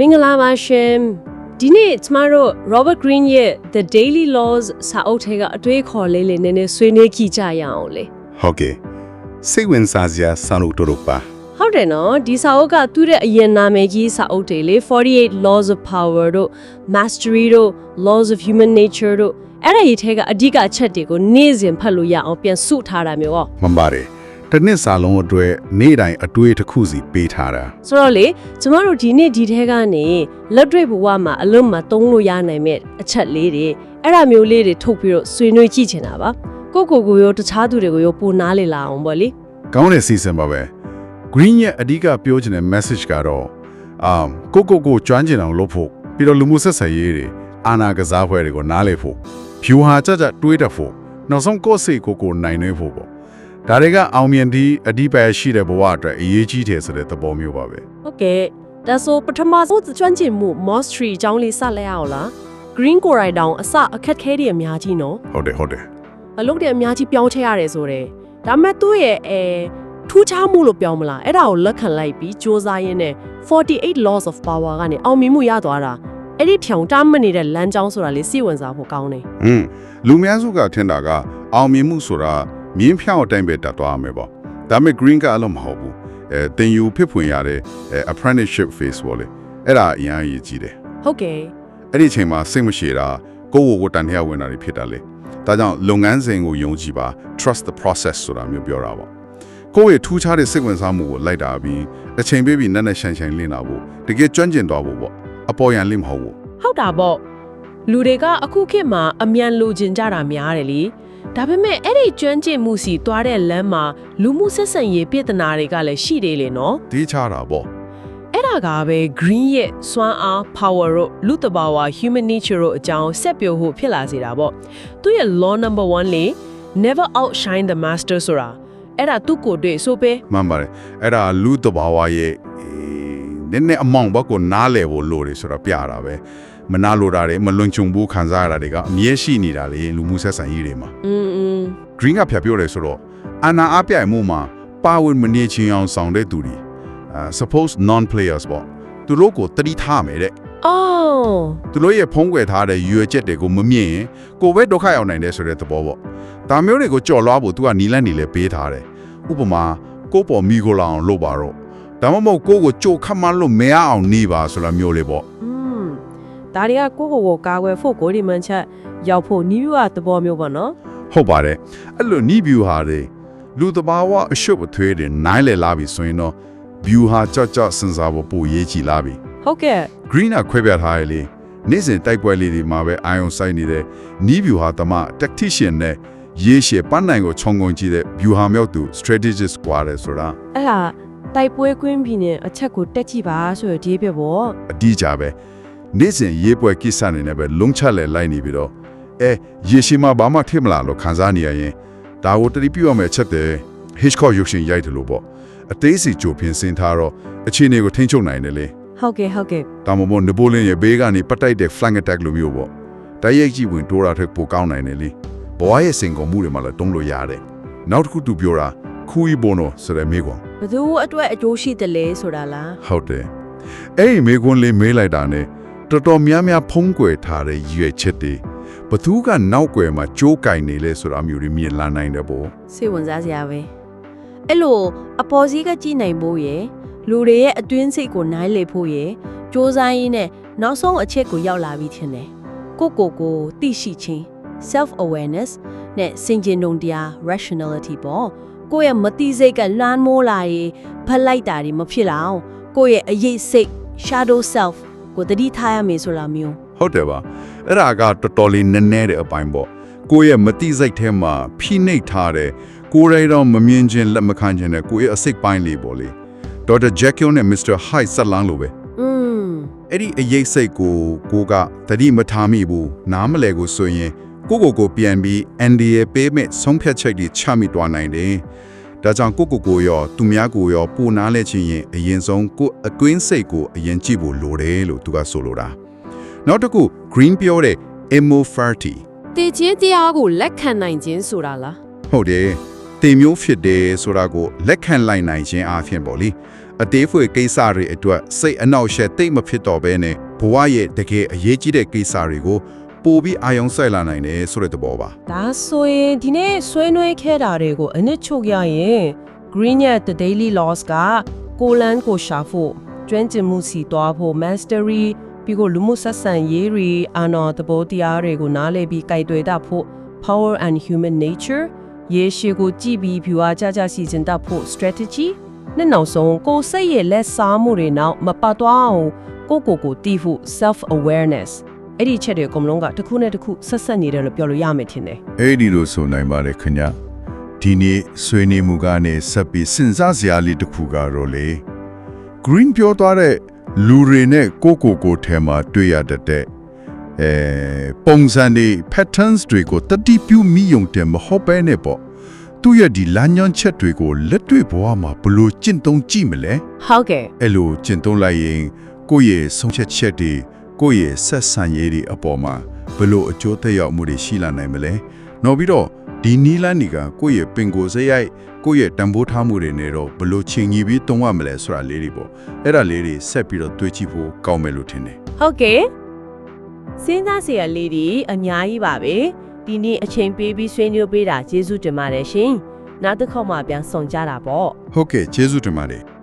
မင်္ဂလာပါရှင်ဒီနေ့ကျမတို့ Robert Greene ရဲ့ The Daily Laws စာအုပ်ထဲကအတွေးခေါ်လေးလေးနည်းနည်းဆွေးနွေးကြည့်ကြရအောင်လေဟုတ်ကဲ့စိတ်ဝင်စားစရာစာလို့တို့တော့ပါဟုတ်တယ်နော်ဒီစာအုပ်ကသူ့ရဲ့အရင်နာမည်ကြီးစာအုပ်တွေလေ48 Laws of Power တို့ Mastery တို့ Laws of Human Nature တို့အဲ့ဒါကြီးထဲကအဓိကအချက်တွေကိုနေ့စဉ်ဖတ်လို့ရအောင်ပြန်စုထားတာမျိုးဟောမှန်ပါတယ် တစ်နှစ်စာလုံးအတွက်နေ့တိုင်းအတွေ့တစ်ခုစီပေးထားတာဆိုတော့လေကျမတို့ဒီနေ့ဒီထဲကနေလက်တွေ့ဘဝမှာအလုံးမှာသုံးလို့ရနိုင်မဲ့အချက်လေးတွေအဲ့ဒါမျိုးလေးတွေထုတ်ပြီးတော့ဆွေးနွေးကြည့်ချင်တာပါကိုယ့်ကိုယ်ကိုရောတခြားသူတွေကိုရောပိုနားလေလာအောင်ပေါ့လေကောင်းတဲ့စီစဉ်ပါပဲ green ရဲ့အဓိကပြောချင်တဲ့ message ကတော့အာကိုကိုကိုကျွမ်းကျင်အောင်လုပ်ဖို့ပြီးတော့လူမှုဆက်ဆံရေးတွေအာနာကစားဖွဲ့တွေကိုနားလည်ဖို့ဖြူဟာကြကြတွေးတတ်ဖို့နောက်ဆုံးကိုယ့်စိတ်ကိုကိုနိုင်နှွေးဖို့ပေါ့ ဒါတွေကအောင်မြင်သည့်အဓိပ္ပာယ်ရှိတဲ့ဘဝအတွက်အရေးကြီးတယ်ဆိုတဲ့သဘောမျိုးပါပဲဟုတ်ကဲ့ဒါဆိုပထမဆုံးကျွမ်းကျင်မှု Mostery အကြောင်းလေးစလိုက်ရအောင်လား Green ကိုရိုင်တောင်အစအခက်ခဲတွေအများကြီးနော်ဟုတ်တယ်ဟုတ်တယ်အလုပ်တွေအများကြီးပြောင်းချရတယ်ဆိုတော့ဒါပေမဲ့သူ့ရဲ့အဲထူးခြားမှုလို့ပြောမလားအဲ့ဒါကိုလက်ခံလိုက်ပြီးစ조사ရင်းနဲ့48 laws of power ကနေအောင်မြင်မှုရသွားတာအဲ့ဒီဖြောင်တမ်းမနေတဲ့လမ်းကြောင်းဆိုတာလေးစိတ်ဝင်စားဖို့ကောင်းတယ်ဟွန်းလူများစုကထင်တာကအောင်မြင်မှုဆိုတာ မြင်းဖြောင်းအတိုင်းပဲတက်သွားရမယ်ပေါ့ဒါပေမဲ့ green ကအလုံးမဟုတ်ဘူးအဲတင်ယူဖြစ်ဖွင့်ရတဲ့အဲ apprenticeship phase ပေါ့လေအဲ့ဒါအရင်အရေးကြီးတယ်ဟုတ်ကဲ့အဲ့ဒီအချိန်မှာစိတ်မရှိတာကိုယ့်ကိုယ်ကိုတန်ထရဝင်တာတွေဖြစ်တာလေဒါကြောင့်လုပ်ငန်းစဉ်ကိုယုံကြည်ပါ trust the process ဆိုတာမျိုးပြောတာပေါ့ကိုယ့်ရဲ့ထူးခြားတဲ့စိတ်ဝင်စားမှုကိုလိုက်တာပြီးအချိန်ပေးပြီးနက်နက်ရှိုင်ရှိုင်လင်းတာဖို့တကယ်ကျွမ်းကျင်သွားဖို့ပေါ့အပေါ်ရန်လိမ့်မဟုတ်ဘူးဟုတ်တာပေါ့လူတွေကအခုခေတ်မှာအမြန်လိုချင်ကြတာများတယ်လေ ဒါပေမဲ့အဲ့ဒီကျွမ်းကျင်မှုစီသွားတဲ့လမ်းမှာလူမှုဆက်ဆံရေးပြဿနာတွေကလည်းရှိသေးလေနော်ဒီချတာပေါ့အဲ့ဒါကပဲ green ရဲ့စွမ်းအား power တို့လူတဘာဝ human nature တို့အကြောင်းဆက်ပြောဖို့ဖြစ်လာစေတာပေါ့သူရဲ့ law number 1လေ never outshine the master ဆိုတာအဲ့ဒါသူ့ကိုယ်တွေ့ဆိုပဲမှန်ပါတယ်အဲ့ဒါလူတဘာဝရဲ့အေးနည်းနည်းအမောင်ဘက်ကိုနားလဲဖို့လိုတယ်ဆိုတော့ပြတာပဲ မနာလိုတာတွေမလွန်ချုံဖို့ခံစားရတာတွေကအမြဲရှိနေတာလေလူမှုဆက်ဆံရေးတွေမှာอืม။ Green ကဖြာပြောတယ်ဆိုတော့အနာအပြိုင်မှုမှာပါဝင်မနေချင်အောင်ဆောင်တဲ့သူတွေအာ suppose non players ပေါ့သူတို့ကိုတတိထားမယ်တဲ့။အိုးသူတို့ရဲ့ဖုံးကွယ်ထားတဲ့ရွယ်ချက်တွေကိုမမြင်ရင်ကိုယ်ပဲဒုက္ခရောက်နိုင်တယ်ဆိုတဲ့သဘောပေါ့။ဒါမျိုးတွေကိုကြော်လွှားဖို့သူကနီလန့်နေလဲပေးထားတယ်။ဥပမာကိုပေါ်မီကိုလာအောင်လုပ်ပါတော့ဒါမှမဟုတ်ကိုကိုကြိုခတ်မှလို့မရအောင်နေပါဆိုတာမျိုးလေးပေါ့။ ဒါတွေကကိုယ့်ဟိုကိုကာကွယ်ဖို့ကိုဒီမန်ချက်ရောက်ဖို့နီးဗျူဟာသဘောမျိုးပေါ့နော်ဟုတ်ပါတယ်အဲ့လိုနီးဗျူဟာတွေလူတဘာဝအရှုပ်အထွေးတွေနိုင်လေလာပြီဆိုရင်တော့ view ဟာကြော့ကြော့စဉ်းစားဖို့ပိုရေးကြည့်လာပြီဟုတ်ကဲ့ green ကခွဲပြထားရလေနေ့စဉ်တိုက်ပွဲလေးတွေမှာပဲအာယုံဆိုင်နေတဲ့ new view ဟာတမ tactician နဲ့ရေးရှည်ပန်းနိုင်ကိုခြုံငုံကြည့်တဲ့ view ဟာမြောက်သူ strategist ကွာတယ်ဆိုတာအဲ့ဒါတိုက်ပွဲကွင်းပြီးနေအချက်ကိုတက်ကြည့်ပါဆိုရဒီပဲပေါ့အတိအကျပဲ နေ့စဉ်ရေးပွဲကိစ္စနေနဲ့ပဲလုံချလဲလိုက်နေပြီးတော့အဲရေရှည်မှာဘာမှထင်မလားလို့ခံစားနေရရင်ဒါကိုတတိပြုရမယ့်ချက်တဲ့ Hitchcock ရုပ်ရှင်ရိုက်တယ်လို့ပေါ့အသေးစီကြိုပြင်ဆင်ထားတော့အခြေအနေကိုထိန်းချုပ်နိုင်တယ်လေဟုတ်ကဲ့ဟုတ်ကဲ့ဒါမှမဟုတ်နပိုလင်ရဲ့ဘေးကနေပတ်တိုက်တဲ့ flank attack လိုမျိုးပေါ့တိုက်ရိုက်ကြည့်ဝင်တိုးတာထက်ပိုကောင်းနိုင်တယ်လေဘဝရဲ့စင်ကုန်မှုတွေမှာလည်းတုံးလို့ရတယ်နောက်တစ်ခုသူပြောတာခူးီဘိုနိုဆိုတဲ့မိကွန်ဘသူအတွက်အကျိုးရှိတယ်လဲဆိုတာလားဟုတ်တယ်အဲ့ဒီမိကွန်လေးမေးလိုက်တာနဲ့ တော်တော်များများဖုံးကွယ်ထားတဲ့ရွယ်ချက်တွေဘသူကနောက်ွယ်မှာကြိုးကင်နေလဲဆိုတာမျိုးတွေမြင်လာနိုင်တယ်ပေါ့စိတ်ဝင်စားစရာပဲအဲ့လိုအပေါ်စီးကကြည့်နိုင်ဖို့ရယ်လူတွေရဲ့အတွင်းစိတ်ကိုနိုင်လေဖို့ရယ်စူးစမ်းရင်းနဲ့နောက်ဆုံးအချက်ကိုရောက်လာပြီးထင်တယ်ကိုကိုကိုသိရှိခြင်း self awareness နဲ့စင်ကြင်တုံတရား rationality ပေါ့ကိုယ့်ရဲ့မတိစိတ်ကလွမ်းမိုးလာရင်ဖက်လိုက်တာတွေမဖြစ်လာအောင်ကိုယ့်ရဲ့အရေးစိတ် shadow self ကိုတတိထားရမယ်ဆိုတာမျိုးဟုတ်တယ်ပါအဲ့ဒါကတော်တော်လေးနည်းနည်းတဲ့အပိုင်းပေါ့ကိုယ့်ရဲ့မတိစိတ်ထဲမှာဖိနှိပ်ထားတဲ့ကိုယ်ရိုင်းတော့မမြင်ခြင်းလက်မခံခြင်းနဲ့ကိုယ့်ရဲ့အစိတ်ပိုင်းလေးပေါ့လေဒေါက်တာဂျက်ကျိုနဲ့မစ္စတာဟိုက်ဆက်လန်းလိုပဲอืมအဲ့ဒီအရေးစိတ်ကိုကိုကတတိမထားမိဘူးနားမလဲကိုဆိုရင်ကိုကိုကိုပြန်ပြီး NDA ပေးမဲ့ဆုံးဖြတ်ချက်တွေချမိသွားနိုင်တယ် ဒါကြောင့်ကိုကိုကိုရောသူများကိုရောပူနာလဲချင်းရင်အရင်ဆုံးကိုအတွင်းစိတ်ကိုအရင်ကြည့်ဖို့လိုတယ်လို့သူကဆိုလိုတာနောက်တစ်ခု green ပြောတဲ့ emo30 တည်ခြင်းတရားကိုလက်ခံနိုင်ခြင်းဆိုတာလားဟုတ်တယ်တင်မျိုးဖြစ်တယ်ဆိုတာကိုလက်ခံလိုက်နိုင်ခြင်းအပြင်ပေါ့လေအသေးဖွေကိစ္စတွေအတွက်စိတ်အနှောက်အယှက်တိတ်မဖြစ်တော့ဘဲနဲ့ဘဝရဲ့တကယ်အရေးကြီးတဲ့ကိစ္စတွေကို ပိုပြီးအာရုံစိုက်လာနိုင်တယ်ဆိုတဲ့သဘောပါဒါဆိုရင်ဒီနေ့ဆွေးနွေးခဲ့တာတွေကိုအနစ်ချုပ်ရရင် Green ရဲ့ The Daily Laws ကကိုလန်ကိုရှာဖို့ကျွမ်းကျင်မှုစီတွားဖို့ mastery ပြီးကိုလူမှုဆက်ဆံရေးတွေအာနော်သဘောတရားတွေကိုနားလည်ပြီးကြိုက်တွေ့တတ်ဖို့ power and human nature ရေရှည်ကိုကြည့်ပြီးဖြူအားကြကြစီစဉ်တတ်ဖို့ strategy နဲ့နောက်ဆုံးကိုယ်စိတ်ရဲ့လက်စားမှုတွေနောက်မပတ်သွားအောင်ကိုယ့်ကိုယ်ကိုတည်ဖို့ self awareness အဲ့ဒီအချက်တွေအကုန်လုံးကတစ်ခုနဲ့တစ်ခုဆက်ဆက်နေတယ်လို့ပြောလို့ရမယ်ထင်တယ်အဲ့ဒီလိုဆိုနိုင်ပါတယ်ခင်ဗျဒီနေ့ဆွေးနွေးမှုကနေဆက်ပြီးစဉ်းစားစရာလေးတစ်ခုကတော့လေ green ပြောသွားတဲ့လူတွေနဲ့ကိုကိုကိုထဲမှာတွေ့ရတတ်တဲ့အဲပုံစံတွေ patterns တွေကိုတတိပြုမိယုံတယ်မဟုတ်ပဲနဲ့ပေါ့သူရဲ့ဒီလမ်းညွှန်ချက်တွေကိုလက်တွေ့ဘဝမှာဘယ်လို့ကျင့်သုံးကြည့်မလဲဟုတ်ကဲ့အဲ့လိုကျင့်သုံးလိုက်ရင်ကိုယ့်ရဲ့ဆုံးဖြတ်ချက်တွေ ကိုယ့်ရဲ့ဆက်ဆံရေးတွေအပေါ်မှာဘယ်လိုအကျိုးသက်ရောက်မှုတွေရှိလာနိုင်မလဲ။နောက်ပြီးတော့ဒီနီလန်းဒီကကိုယ့်ရဲ့ပင်ကိုယ်စရိုက်ကိုယ့်ရဲ့တံပိုးထားမှုတွေနဲ့တော့ဘယ်လိုချင်းကြီးပြီးတုံးရမလဲဆိုတာလေးတွေပေါ့။အဲ့ဒါလေးတွေဆက်ပြီးတော့တွေးကြည့်ဖို့ကောင်းမယ်လို့ထင်တယ်ဟုတ်ကဲ့စဉ်းစားစရာလေးတွေအများကြီးပါပဲဒီနေ့အချိန်ပေးပြီးဆွေးနွေးပေးတာကျေးဇူးတင်ပါတယ်ရှင်နောက်တစ်ခေါက်မှပြန်ဆောင်ကြတာပေါ့။ဟုတ်ကဲ့ကျေးဇူးတင်ပါတယ်။